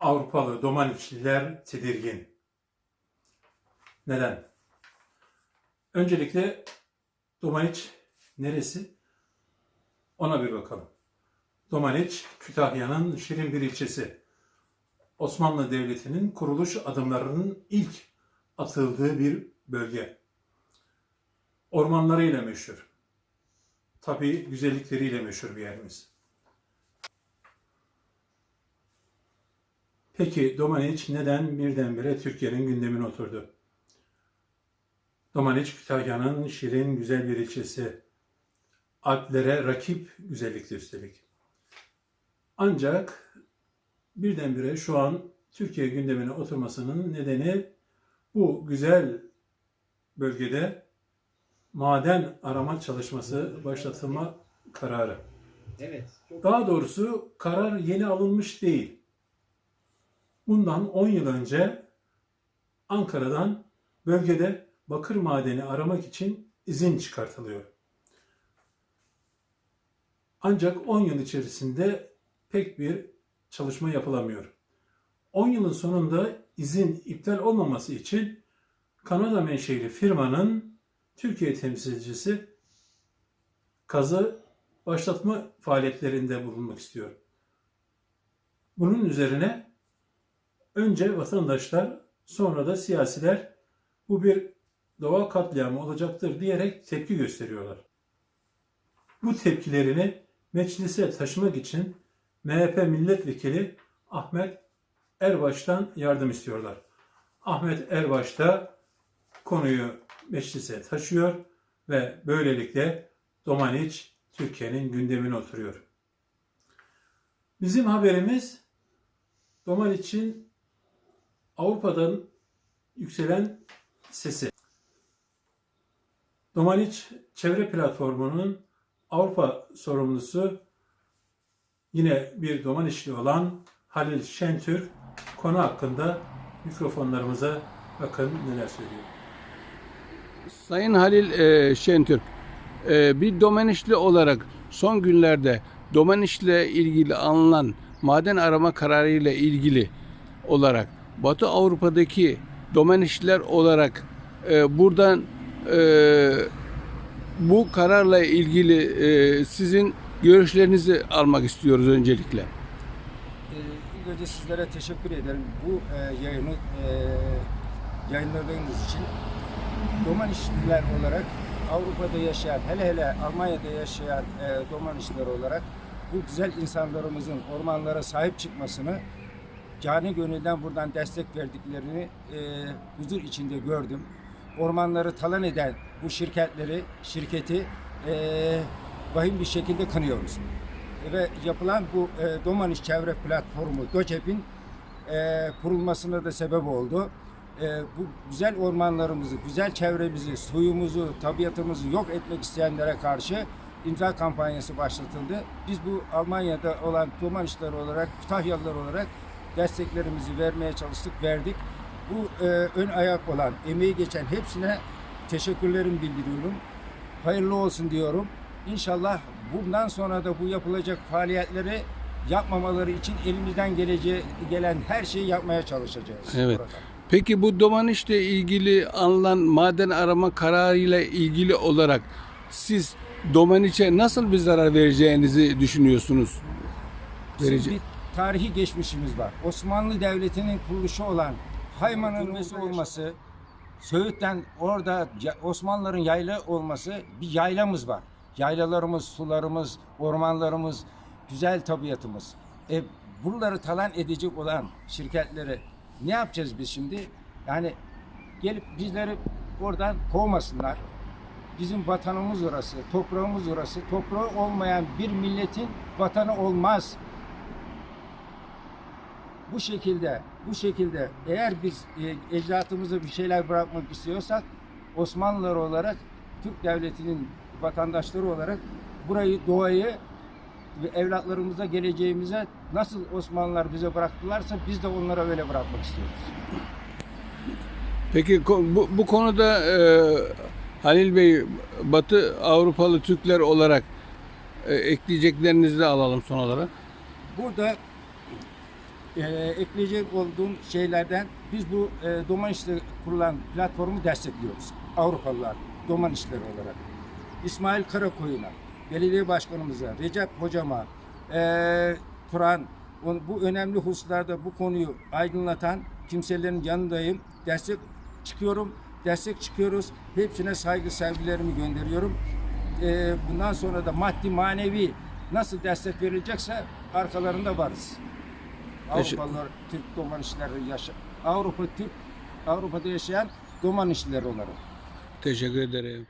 Avrupalı Domaniçliler tedirgin. Neden? Öncelikle Domaniç neresi? Ona bir bakalım. Domaniç, Kütahya'nın şirin bir ilçesi. Osmanlı Devleti'nin kuruluş adımlarının ilk atıldığı bir bölge. Ormanlarıyla meşhur. Tabii güzellikleriyle meşhur bir yerimiz. Peki Domaniç neden birdenbire Türkiye'nin gündemine oturdu? Domaniç Kütahya'nın şirin güzel bir ilçesi. Alplere rakip güzellikte üstelik. Ancak birdenbire şu an Türkiye gündemine oturmasının nedeni bu güzel bölgede maden arama çalışması başlatılma kararı. Evet. Daha doğrusu karar yeni alınmış değil. Bundan 10 yıl önce Ankara'dan bölgede bakır madeni aramak için izin çıkartılıyor. Ancak 10 yıl içerisinde pek bir çalışma yapılamıyor. 10 yılın sonunda izin iptal olmaması için Kanada menşeli firmanın Türkiye temsilcisi kazı başlatma faaliyetlerinde bulunmak istiyor. Bunun üzerine önce vatandaşlar sonra da siyasiler bu bir doğa katliamı olacaktır diyerek tepki gösteriyorlar. Bu tepkilerini meclise taşımak için MHP milletvekili Ahmet Erbaş'tan yardım istiyorlar. Ahmet Erbaş da konuyu meclise taşıyor ve böylelikle Domaniç Türkiye'nin gündemine oturuyor. Bizim haberimiz Domaniç'in Avrupa'dan yükselen sesi. Domaniç Çevre Platformu'nun Avrupa sorumlusu yine bir Domaniçli olan Halil Şentürk konu hakkında mikrofonlarımıza bakın neler söylüyor. Sayın Halil e, Şentürk, e, bir Domenişli olarak son günlerde Domeniş'le ilgili alınan maden arama kararı ile ilgili olarak Batı Avrupa'daki Domenişliler olarak e, buradan e, bu kararla ilgili e, sizin görüşlerinizi almak istiyoruz öncelikle. Ee, ilk önce sizlere teşekkür ederim bu e, yayını e, yayınladığınız için. Domanişliler olarak Avrupa'da yaşayan, hele hele Almanya'da yaşayan e, Domanişliler olarak bu güzel insanlarımızın ormanlara sahip çıkmasını cani gönülden buradan destek verdiklerini e, huzur içinde gördüm. Ormanları talan eden bu şirketleri, şirketi e, vahim bir şekilde kınıyoruz. Ve yapılan bu e, Domaniş Çevre Platformu DOÇEP'in e, kurulmasına da sebep oldu. E, bu güzel ormanlarımızı, güzel çevremizi, suyumuzu, tabiatımızı yok etmek isteyenlere karşı imza kampanyası başlatıldı. Biz bu Almanya'da olan Domanişler olarak, Kütahyalılar olarak desteklerimizi vermeye çalıştık, verdik. Bu e, ön ayak olan, emeği geçen hepsine teşekkürlerimi bildiriyorum. Hayırlı olsun diyorum. İnşallah bundan sonra da bu yapılacak faaliyetleri yapmamaları için elimizden geleceği gelen her şeyi yapmaya çalışacağız. Evet. burada. Peki bu Domaniş'le ilgili alınan maden arama kararıyla ilgili olarak siz Domaniç'e nasıl bir zarar vereceğinizi düşünüyorsunuz? Bir tarihi geçmişimiz var. Osmanlı Devleti'nin kuruluşu olan Hayman'ın nüfusu olması, Söğüt'ten orada Osmanlıların yayla olması bir yaylamız var. Yaylalarımız, sularımız, ormanlarımız, güzel tabiatımız. E, buraları talan edecek olan şirketleri ne yapacağız biz şimdi? Yani gelip bizleri oradan kovmasınlar. Bizim vatanımız orası, toprağımız orası. Toprağı olmayan bir milletin vatanı olmaz bu şekilde bu şekilde eğer biz e, ecdatımıza bir şeyler bırakmak istiyorsak Osmanlılar olarak Türk devletinin vatandaşları olarak burayı doğayı ve evlatlarımıza geleceğimize nasıl Osmanlılar bize bıraktılarsa biz de onlara öyle bırakmak istiyoruz. Peki bu, bu konuda e, Halil Bey Batı Avrupalı Türkler olarak e, ekleyeceklerinizi de alalım son olarak. Burada e, ekleyecek olduğum şeylerden biz bu e, Doman İşleri kurulan platformu destekliyoruz. Avrupalılar Doman İşleri olarak. İsmail Karakoyun'a, belediye başkanımıza, Recep hocama, e, Turan, on- bu önemli hususlarda bu konuyu aydınlatan kimselerin yanındayım. Destek çıkıyorum, destek çıkıyoruz. Hepsine saygı sevgilerimi gönderiyorum. E, bundan sonra da maddi manevi nasıl destek verilecekse arkalarında varız. Avrupalılar Türk Doman işleri yaşa Avrupa Türk Avrupa'da yaşayan Doman işleri olarak. Teşekkür ederim.